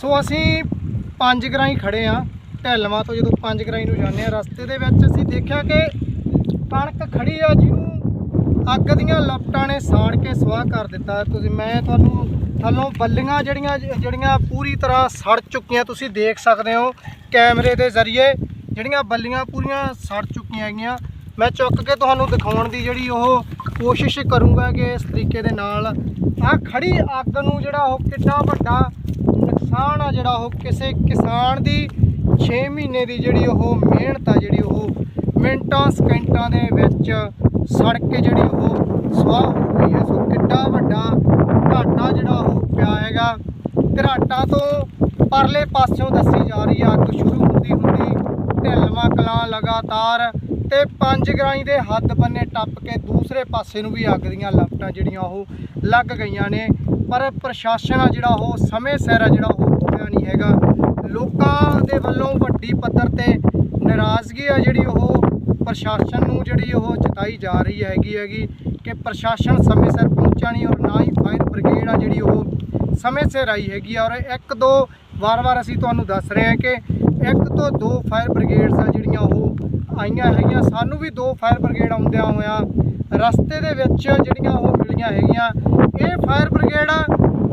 ਸੋ ਅਸੀਂ ਪੰਜ ਗਰਾਈ ਖੜੇ ਆ, ਢੈਲਵਾਂ ਤੋਂ ਜਦੋਂ ਪੰਜ ਗਰਾਈ ਨੂੰ ਜਾਂਦੇ ਆ, ਰਸਤੇ ਦੇ ਵਿੱਚ ਅਸੀਂ ਦੇਖਿਆ ਕਿ ਕਣਕ ਖੜੀ ਆ, ਜਿਹਨੂੰ ਅੱਗ ਦੀਆਂ ਲਪਟਾਂ ਨੇ ਸਾੜ ਕੇ ਸਵਾਹ ਕਰ ਦਿੱਤਾ। ਤੁਸੀਂ, ਮੈਂ ਤੁਹਾਨੂੰ ਥੱਲੋਂ ਬੱਲੀਆਂ ਜਿਹੜੀਆਂ ਜਿਹੜੀਆਂ ਪੂਰੀ ਤਰ੍ਹਾਂ ਸੜ ਚੁੱਕੀਆਂ, ਤੁਸੀਂ ਦੇਖ ਸਕਦੇ ਹੋ ਕੈਮਰੇ ਦੇ ਜ਼ਰੀਏ, ਜਿਹੜੀਆਂ ਬੱਲੀਆਂ ਪੂਰੀਆਂ ਸੜ ਚੁੱਕੀਆਂ ਹੈਗੀਆਂ। ਮੈਂ ਚੁੱਕ ਕੇ ਤੁਹਾਨੂੰ ਦਿਖਾਉਣ ਦੀ ਜਿਹੜੀ ਉਹ ਕੋਸ਼ਿਸ਼ ਕਰੂੰਗਾ ਕਿ ਇਸ ਤਰੀਕੇ ਦੇ ਨਾਲ ਆ ਖੜੀ ਅੱਗ ਨੂੰ ਜਿਹੜਾ ਉਹ ਕਿੰਨਾ ਵੱਡਾ ਨੁਕਸਾਨ ਆ ਜਿਹੜਾ ਉਹ ਕਿਸੇ ਕਿਸਾਨ ਦੀ 6 ਮਹੀਨੇ ਦੀ ਜਿਹੜੀ ਉਹ ਮਿਹਨਤ ਆ, ਜਿਹੜੀ ਉਹ ਮਿੰਟਾਂ, ਸਕਿੰਟਾਂ ਦੇ ਵਿੱਚ ਸੜ ਕੇ ਜਿਹੜੀ ਉਹ ਸਵਾਹ ਹੋ ਗਈ ਹੈ ਸੋ ਕਿੱਡਾ ਵੱਡਾ ਘਾਟਾ ਜਿਹੜਾ ਉਹ ਪਿਆ ਹੈਗਾ। ਘਰਾਟਾਂ ਤੋਂ ਪਰਲੇ ਪਾਸਿਓਂ ਦੱਸੀ ਜਾ ਰਹੀ ਆ। ਅੱਗ ਸ਼ੁਰੂ ਹੁੰਦੀ ਹੁੰਦੀ ਢਿਲਵਾ ਕਲਾਂ ਲਗਾਤਾਰ ਤੇ ਪੰਜ ਗਰਾਈ ਦੇ ਹੱਦ ਬੰਨੇ ਟੱਪ ਕੇ ਦੂਸਰੇ ਪਾਸੇ ਨੂੰ ਵੀ ਅੱਗ ਦੀਆਂ ਲਪਟਾਂ ਜਿਹੜੀਆਂ ਉਹ ਲੱਗ ਗਈਆਂ ਨੇ। ਪਰ ਪ੍ਰਸ਼ਾਸਨ ਆ ਜਿਹੜਾ ਉਹ ਸਮੇਂ ਸਿਰ ਆ ਜਿਹੜਾ ਉਹ ਹੋਇਆ ਨਹੀਂ ਹੈਗਾ। ਲੋਕਾਂ ਦੇ ਵੱਲੋਂ ਵੱਡੀ ਪੱਧਰ ਤੇ ਨਾਰਾਜ਼ਗੀ ਆ ਜਿਹੜੀ ਉਹ ਪ੍ਰਸ਼ਾਸਨ ਨੂੰ ਜਿਹੜੀ ਉਹ ਜਤਾਈ ਜਾ ਰਹੀ ਹੈਗੀ ਹੈਗੀ ਕਿ ਪ੍ਰਸ਼ਾਸਨ ਸਮੇਂ ਸਿਰ ਪਹੁੰਚਿਆ ਨਹੀਂ ਔਰ ਨਾ ਹੀ ਫਾਇਰ ਬ੍ਰਿਗੇਡ ਆ ਜਿਹੜੀ ਉਹ ਸਮੇਂ ਸਿਰ ਆਈ ਹੈਗੀ ਆ। ਔਰ ਇੱਕ ਦੋ ਵਾਰ-ਵਾਰ ਅਸੀਂ ਤੁਹਾਨੂੰ ਦੱਸ ਰਹੇ ਹਾਂ ਕਿ ਇੱਕ ਤੋਂ ਦੋ ਫਾਇਰ ਬ੍ਰਿਗੇਡਸ ਆ ਜਿਹੜੀਆਂ ਉਹ ਆਈਆਂ ਹੈਗੀਆਂ। ਸਾਨੂੰ ਵੀ ਦੋ ਫਾਇਰ ਬ੍ਰਿਗੇਡ ਆਉਂਦਿਆਂ ਹੋਇਆਂ ਰਸਤੇ ਦੇ ਵਿੱਚ ਜਿਹੜੀਆਂ ਉਹ ਮਿਲੀਆਂ ਹੈਗੀਆਂ। ਇਹ ਫਾਇਰ ਬ੍ਰਿਗੇਡ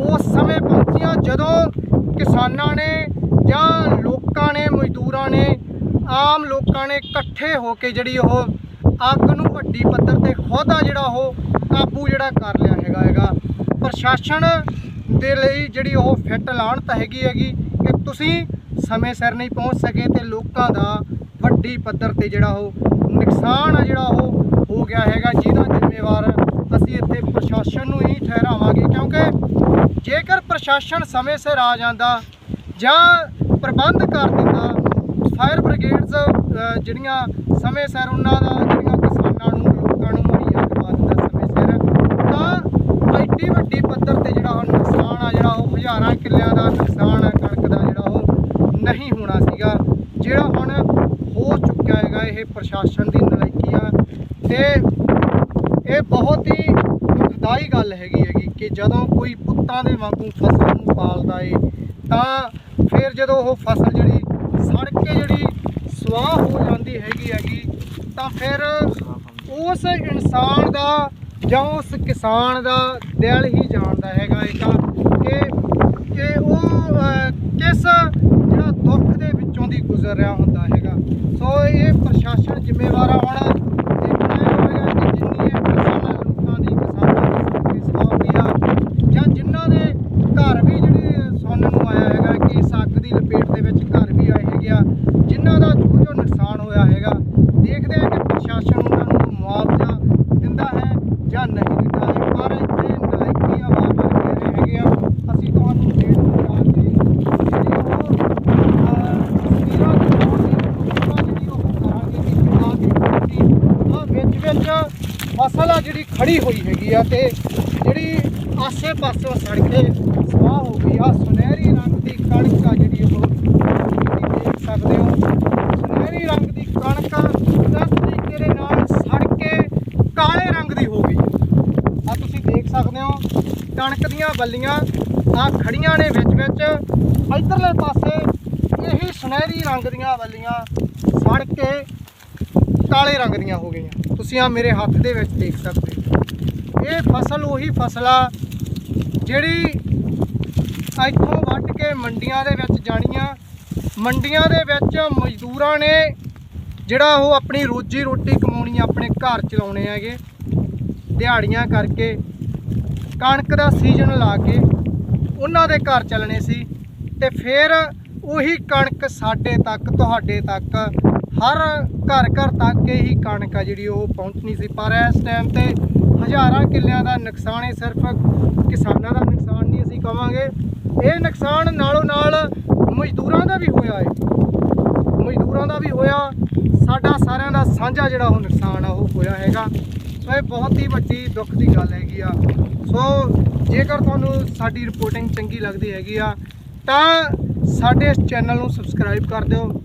ਉਸ ਸਮੇਂ ਪਹੁੰਚੀਆਂ ਜਦੋਂ ਕਿਸਾਨਾਂ ਨੇ ਜਾਂ ਲੋਕਾਂ ਨੇ, ਮਜ਼ਦੂਰਾਂ ਨੇ, ਆਮ ਲੋਕਾਂ ਨੇ ਇਕੱਠੇ ਹੋ ਕੇ ਜਿਹੜੀ ਉਹ ਅੱਗ ਨੂੰ ਵੱਡੀ ਪੱਧਰ ਤੇ ਖੁਦ ਜਿਹੜਾ ਉਹ ਕਾਬੂ ਜਿਹੜਾ ਕਰ ਲਿਆ ਹੈਗਾ ਹੈਗਾ। ਪ੍ਰਸ਼ਾਸਨ ਦੇ ਲਈ ਜਿਹੜੀ ਉਹ ਫਿੱਟ ਲਾਹਣਤ ਹੈਗੀ ਹੈਗੀ ਕਿ ਤੁਸੀਂ ਸਮੇਂ ਸਿਰ ਨਹੀਂ ਪਹੁੰਚ ਸਕੇ ਤੇ ਲੋਕਾਂ ਦਾ ਵੱਡੀ ਪੱਧਰ ਤੇ ਜਿਹੜਾ ਉਹ ਨੁਕਸਾਨ ਆ ਜਿਹੜਾ ਉਹ ਹੋ ਗਿਆ ਹੈਗਾ, ਜਿਹਦਾ ਜ਼ਿੰਮੇਵਾਰ ਅਸੀਂ ਇੱਥੇ ਪ੍ਰਸ਼ਾਸਨ ਨੂੰ ਹੀ ਠਹਿਰਾਵਾਂਗੇ, ਕਿਉਂਕਿ ਜੇਕਰ ਪ੍ਰਸ਼ਾਸਨ ਸਮੇਂ ਸਿਰ ਆ ਜਾਂਦਾ ਜਾਂ ਪ੍ਰਬੰਧ ਕਰ ਦਿੰਦਾ ਫਾਇਰ ਬ੍ਰਿਗੇਡਸ ਜਿਹੜੀਆਂ ਸਮੇਂ ਸਿਰ ਉਹਨਾਂ ਦਾ, ਜਿਹੜੀਆਂ ਕਿਸਾਨਾਂ ਨੂੰ, ਲੋਕਾਂ ਨੂੰ ਮੁਹੱਈਆ ਕਰਵਾ ਦਿੰਦਾ ਸਮੇਂ ਸਿਰ, ਤਾਂ ਐਡੀ ਵੱਡੀ ਪੱਧਰ ਤੇ ਜਿਹੜਾ ਉਹ ਨੁਕਸਾਨ ਆ, ਜਿਹੜਾ ਉਹ ਹਜ਼ਾਰਾਂ ਕਿੱਲਿਆਂ ਦਾ ਨੁਕਸਾਨ ਆ, ਕਣਕ ਦਾ ਜਿਹੜਾ ਉਹ ਨਹੀਂ ਹੋਣਾ ਸੀਗਾ, ਜਿਹੜਾ ਹੁਣ ਹੋ ਚੁੱਕਿਆ ਹੈਗਾ ਇਹ ਪ੍ਰਸ਼ਾਸਨ ਦੀ ਨਲਾਇਕੀ ਆ। ਤੇ ਇਹ ਬਹੁਤ ਹੀ ਗੱਲ ਹੈਗੀ ਹੈਗੀ ਕਿ ਜਦੋਂ ਕੋਈ ਪੁੱਤਾਂ ਦੇ ਵਾਂਗੂ ਫਸਲ ਨੂੰ ਪਾਲਦਾ ਏ, ਤਾਂ ਫਿਰ ਜਦੋਂ ਉਹ ਫਸਲ ਜਿਹੜੀ ਸੜ ਕੇ ਜਿਹੜੀ ਸਵਾਹ ਹੋ ਜਾਂਦੀ ਹੈਗੀ ਹੈਗੀ, ਤਾਂ ਫਿਰ ਉਸ ਇਨਸਾਨ ਦਾ ਜਾਂ ਉਸ ਕਿਸਾਨ ਦਾ ਦਿਲ ਹੀ ਜਾਣਦਾ ਹੈਗਾ ਇਹ ਤਾਂ ਕਿ ਕਿ ਉਹ ਕਿਸ ਜਿਹੜਾ ਦੁੱਖ ਦੇ ਵਿੱਚੋਂ ਦੀ ਗੁਜ਼ਰ ਰਿਹਾ ਹੁੰਦਾ ਹੈਗਾ। ਸੋ ਇਹ ਪ੍ਰਸ਼ਾਸਨ ਜ਼ਿੰਮੇਵਾਰ ਆ ਦੇਖਣਾ ਇਹ ਹੋਵੇਗਾ ਕਿ ਜਿੰਨੀ ਇਹ ਫਸਲ ਲੋਕਾਂ ਦੀ ਕਿਸਾਨਾਂ ਦੀ ਸਵਾਪੀ ਆ ਜਾਂ ਜਿਨ੍ਹਾਂ ਦੇ ਘਰ ਵੀ ਜਿਹੜੇ ਸੁਣਨ ਨੂੰ ਆਇਆ ਹੈਗਾ ਕਿ ਇਸ ਅੱਗ ਦੀ ਲਪੇਟ ਦੇ ਵਿੱਚ ਘਰ ਵੀ ਆਏ ਹੈਗੇ ਆ, ਜਿਨ੍ਹਾਂ ਦਾ ਜੋ ਜੋ ਨੁਕਸਾਨ ਹੋਇਆ ਹੈਗਾ, ਦੇਖਦੇ ਆ ਕਿ ਪ੍ਰਸ਼ਾਸਨ ਉਹਨਾਂ ਨੂੰ ਮੁਆਵਜ਼ਾ ਦਿੰਦਾ ਹੈ ਜਾਂ ਨਹੀਂ ਦਿੰਦਾ ਹੈ, ਪਰ ਇੱਥੇ ਨਲਾਇਕੀ ਆ ਵਾਰ-ਵਾਰ ਰਹੇ ਹੈਗੇ ਆ। ਅਸੀਂ ਤੁਹਾਨੂੰ ਡੇਟ ਪਹੁੰਚਾ ਕੇ ਵਿੱਚ ਫਸਲ ਆ ਜਿਹੜੀ ਖੜੀ ਹੋਈ ਹੈਗੀ ਆ ਤੇ ਜਿਹੜੀ ਆਸੇ ਪਾਸੋਂ ਸੜ ਕੇ ਸਵਾਹ ਹੋ ਗਈ ਆ, ਸੁਨਹਿਰੀ ਰੰਗ ਕਣਕ ਆ ਜਿਹੜੀ ਉਹ ਤੁਸੀਂ ਦੇਖ ਸਕਦੇ ਹੋ। ਸੁਨਹਿਰੀ ਰੰਗ ਦੀ ਕਣਕ ਇਸ ਤਰੀਕੇ ਦੇ ਨਾਲ ਸੜ ਕੇ ਕਾਲੇ ਰੰਗ ਦੀ ਹੋ ਗਈ। ਆ ਤੁਸੀਂ ਦੇਖ ਸਕਦੇ ਹੋ, ਕਣਕ ਦੀਆਂ ਬੱਲੀਆਂ ਆ ਖੜੀਆਂ ਨੇ ਵਿੱਚ ਵਿੱਚ। ਇਧਰਲੇ ਪਾਸੇ ਇਹੀ ਸੁਨਹਿਰੀ ਰੰਗ ਦੀਆਂ ਬੱਲੀਆਂ ਸੜ ਕੇ ਕਾਲੇ ਰੰਗ ਦੀਆਂ ਹੋ ਗਈਆਂ। ਤੁਸੀਂ ਆ ਮੇਰੇ ਹੱਥ ਦੇ ਵਿੱਚ ਦੇਖ ਸਕਦੇ ਹੋ। ਇਹ ਫਸਲ ਉਹੀ ਫਸਲ ਆ ਜਿਹੜੀ ਇੱਥੋਂ ਵੱਢ ਕੇ ਮੰਡੀਆਂ ਦੇ ਵਿੱਚ ਜਾਣੀਆਂ। ਮੰਡੀਆਂ ਦੇ ਵਿੱਚ ਮਜ਼ਦੂਰਾਂ ਨੇ ਜਿਹੜਾ ਉਹ ਆਪਣੀ ਰੋਜੀ ਰੋਟੀ ਕਮਾਉਣੀ ਆਪਣੇ ਘਰ ਚਲਾਉਣੇ ਹੈਗੇ। ਦਿਹਾੜੀਆਂ ਕਰਕੇ, ਕਣਕ ਦਾ ਸੀਜ਼ਨ ਲਾ ਕੇ ਉਹਨਾਂ ਦੇ ਘਰ ਚੱਲਣੇ ਸੀ ਤੇ ਫਿਰ ਉਹੀ ਕਣਕ ਸਾਡੇ ਤੱਕ, ਤੁਹਾਡੇ ਤੱਕ, ਹਰ ਘਰ ਘਰ ਤੱਕ ਇਹੀ ਕਣਕ ਆ ਜਿਹੜੀ ਉਹ ਪਹੁੰਚਣੀ ਸੀ। ਪਰ ਇਸ ਟਾਈਮ ਤੇ ਹਜ਼ਾਰਾਂ ਕਿੱਲਿਆਂ ਦਾ ਨੁਕਸਾਨ ਹੈ, ਸਿਰਫ ਕਿਸਾਨਾਂ ਦਾ ਨੁਕਸਾਨ ਨਹੀਂ ਅਸੀਂ ਕਵਾਂਗੇ। ਇਹ ਨੁਕਸਾਨ ਨਾਲੋਂ ਨਾਲ ਮਜ਼ਦੂਰਾਂ ਦਾ ਵੀ ਹੋਇਆ ਹੈ ਮਜ਼ਦੂਰਾਂ ਦਾ ਵੀ ਹੋਇਆ। ਸਾਡਾ ਸਾਰਿਆਂ ਦਾ ਸਾਂਝਾ ਜਿਹੜਾ ਉਹ ਨੁਕਸਾਨ ਆ, ਉਹ ਹੋਇਆ ਹੈਗਾ। ਸੋ ਇਹ ਬਹੁਤ ਹੀ ਵੱਡੀ ਦੁੱਖ ਦੀ ਗੱਲ ਹੈਗੀ ਆ। ਸੋ ਜੇਕਰ ਤੁਹਾਨੂੰ ਸਾਡੀ ਰਿਪੋਰਟਿੰਗ ਚੰਗੀ ਲੱਗਦੀ ਹੈਗੀ ਆ, ਤਾਂ ਸਾਡੇ ਇਸ ਚੈਨਲ ਨੂੰ ਸਬਸਕ੍ਰਾਈਬ ਕਰ ਦਿਓ।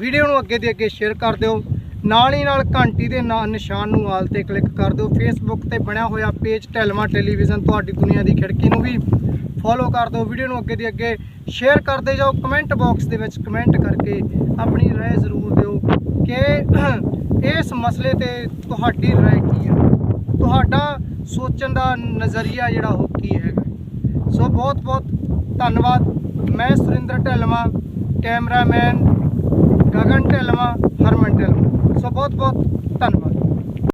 ਵੀਡੀਓ ਨੂੰ ਅੱਗੇ ਦੇ ਅੱਗੇ ਸ਼ੇਅਰ ਕਰ ਦਿਓ। ਨਾਲ ਹੀ ਨਾਲ ਘੰਟੀ ਦੇ ਨਾ- ਨਿਸ਼ਾਨ ਨੂੰ ਆਲ ਤੇ ਕਲਿੱਕ ਕਰ ਦਿਓ। ਫੇਸਬੁੱਕ ਤੇ ਬਣਿਆ ਹੋਇਆ ਪੇਜ ਟੈਲਮਾ ਟੈਲੀਵਿਜ਼ਨ ਤੁਹਾਡੀ ਦੁਨੀਆ ਦੀ ਖਿੜਕੀ ਨੂੰ ਵੀ। ਫੋਲੋ ਕਰ ਦਿਓ ਵੀਡੀਓ ਨੂੰ ਅੱਗੇ ਦੀ ਅੱਗੇ ਸ਼ੇਅਰ ਕਰਦੇ ਜਾਓ ਕਮੈਂਟ ਬਾਕਸ ਦੇ ਵਿੱਚ ਕਮੈਂਟ ਕਰਕੇ ਆਪਣੀ رائے ਜ਼ਰੂਰ ਦਿਓ ਕਿ ਇਸ ਮਸਲੇ ਤੇ ਤੁਹਾਡੀ رائے ਕੀ ਹੈ ਤੁਹਾਡਾ ਸੋਚਣ ਦਾ ਨਜ਼ਰੀਆ ਜਿਹੜਾ ਉਹ ਕੀ ਹੈਗਾ ਸੋ ਬਹੁਤ ਬਹੁਤ ਧੰਨਵਾਦ ਮੈਂ ਸੁਰਿੰਦਰ ਢਿੱਲਵਾਂ ਕੈਮਰਾਮੈਨ ਗਗਨ ਢਿੱਲਵਾਂ ਹਰਮਨ ਢਿੱਲਵਾਂ ਸੋ ਬਹੁਤ ਬਹੁਤ ਧੰਨਵਾਦ